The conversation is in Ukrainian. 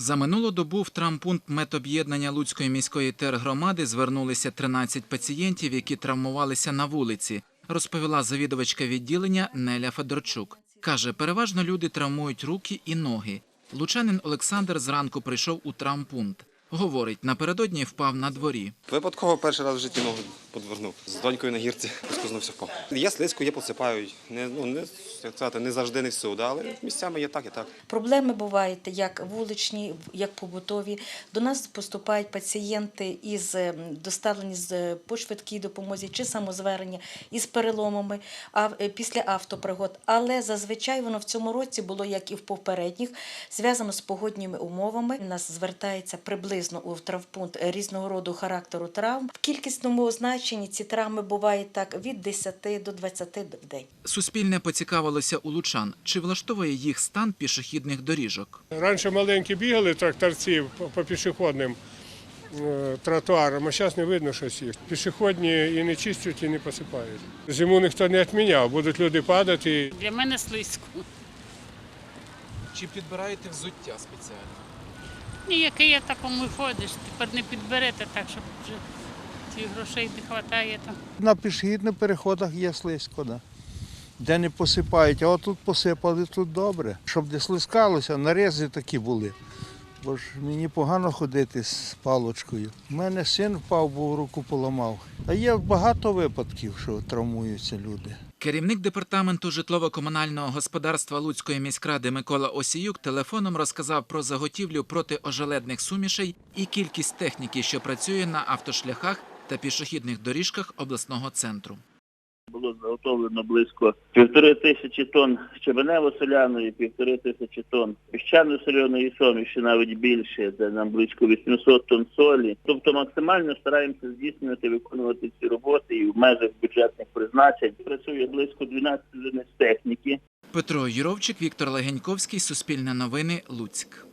За минулу добу в травмпункт медоб'єднання Луцької міської тергромади звернулися 13 пацієнтів, які травмувалися на вулиці, розповіла завідувачка відділення Неля Федорчук. Каже, переважно люди травмують руки і ноги. Лучанин Олександр зранку прийшов у травмпункт. Говорить, напередодні впав на дворі. Випадково перший раз в житті ногу подвернув. З донькою на гірці поскознувся впав. Є слизько, є посипають. Не, ну, не, як сказати, не завжди не всюди, але місцями є так і так. Проблеми бувають як вуличні, як побутові. До нас поступають пацієнти із ем, доставлені з по швидкій допомозі чи самозвернення із переломами а е, після автопригод. Але зазвичай воно в цьому році було як і в попередніх, зв'язано з погодніми умовами. У нас звертається приблизно у травмпункт різного роду характеру травм. В кількісному значенні ці травми бувають так від 10 до 20 в день. Суспільне поцікавилося у лучан, чи влаштовує їх стан пішохідних доріжок. Раніше маленькі бігали тракторці по- по пішохідним е, тротуарам, а зараз не видно щось їх. Пішохідні і не чистять, і не посипають. Зиму ніхто не відміняв, будуть люди падати. Для мене слизько. Чи підбираєте взуття спеціально? Ні, який я такому ходиш, тепер не підберете так, щоб вже цих грошей не вистачає там. На пішохідних переходах є слизько, да. де не посипають, а отут посипали тут добре. Щоб не слискалося, нарези такі були. Бо ж мені погано ходити з палочкою. У мене син впав, бо руку поламав. А є багато випадків, що травмуються люди. Керівник департаменту житлово-комунального господарства Луцької міськради Микола Осіюк телефоном розказав про заготівлю протиожеледних сумішей і кількість техніки, що працює на автошляхах та пішохідних доріжках обласного центру. Заготовлено близько півтори тисячі тонн щебенево-соляної, півтори тисячі тонн піщано-соляної суміші, навіть більше, це нам близько 800 тонн солі. Тобто максимально стараємося здійснювати, виконувати ці роботи і в межах бюджетних призначень. Працює близько 12 одиниць техніки. Петро Юровчик, Віктор Легеньковський, Суспільне новини, Луцьк.